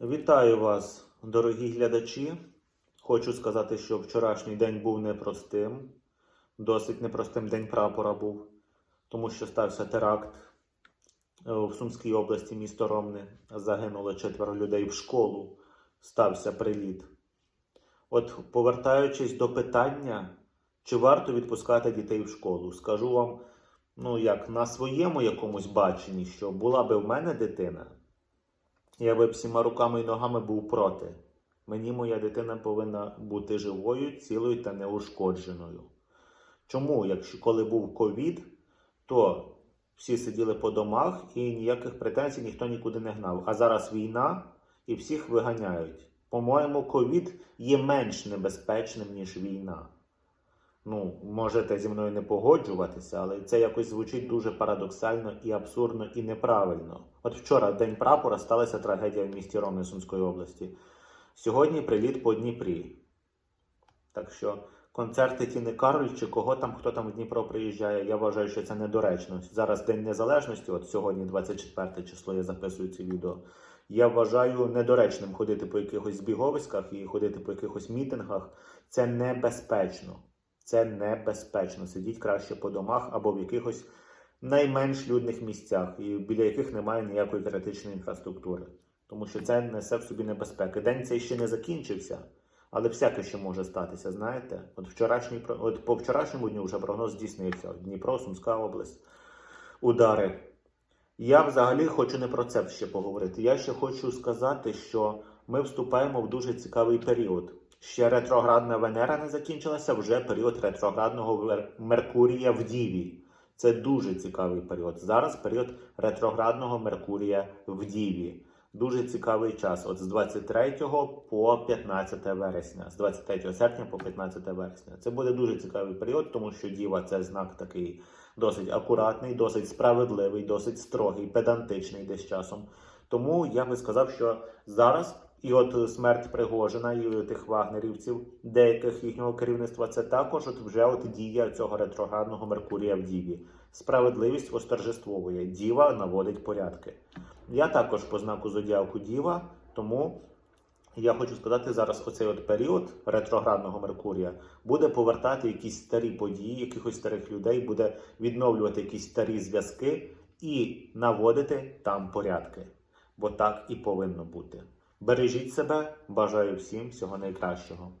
Вітаю вас, дорогі глядачі. Хочу сказати, що вчорашній день був непростим. Досить непростим день прапора був, тому що стався теракт в Сумській області, місто Ромне. Загинуло четверо людей в школу. Стався приліт. От, повертаючись до питання, чи варто відпускати дітей в школу, скажу вам, ну як на своєму якомусь баченні, що була би в мене дитина, я би всіма руками і ногами був проти. Мені моя дитина повинна бути живою, цілою та неушкодженою. Чому, якщо коли був ковід, то всі сиділи по домах і ніяких претензій ніхто нікуди не гнав. А зараз війна і всіх виганяють. По-моєму, ковід є менш небезпечним, ніж війна. Ну, можете зі мною не погоджуватися, але це якось звучить дуже парадоксально і абсурдно і неправильно. От вчора, День прапора, сталася трагедія в місті Ромни області. Сьогодні приліт по Дніпрі. Так що концерти Тіни Кароль чи кого там, хто там в Дніпро приїжджає, я вважаю, що це недоречно. Зараз День Незалежності, от сьогодні, 24 число, я записую це відео. Я вважаю недоречним ходити по якихось збіговиськах і ходити по якихось мітингах. Це небезпечно. Це небезпечно. Сидіть краще по домах або в якихось найменш людних місцях, і біля яких немає ніякої критичної інфраструктури. Тому що це несе в собі небезпеки. День цей ще не закінчився, але всяке ще може статися. Знаєте, от вчорашній от по вчорашньому дню вже прогноз здійснився. Дніпро, Сумська область, удари. Я взагалі хочу не про це ще поговорити. Я ще хочу сказати, що ми вступаємо в дуже цікавий період. Ще ретроградна Венера не закінчилася, вже період ретроградного Меркурія в Діві. Це дуже цікавий період. Зараз період ретроградного Меркурія в Діві. Дуже цікавий час. От з 23 по 15 вересня, з 23 серпня по 15 вересня. Це буде дуже цікавий період, тому що Діва це знак такий досить акуратний, досить справедливий, досить строгий, педантичний десь часом. Тому я би сказав, що зараз і от смерть Пригожина, і тих вагнерівців, деяких їхнього керівництва, це також от вже от дія цього ретроградного Меркурія в Діві. Справедливість восторжествовує, діва наводить порядки. Я також по знаку зодіаку Діва, тому я хочу сказати зараз оцей от період ретроградного Меркурія буде повертати якісь старі події, якихось старих людей, буде відновлювати якісь старі зв'язки і наводити там порядки. Бо так і повинно бути. Бережіть себе, бажаю всім всього найкращого.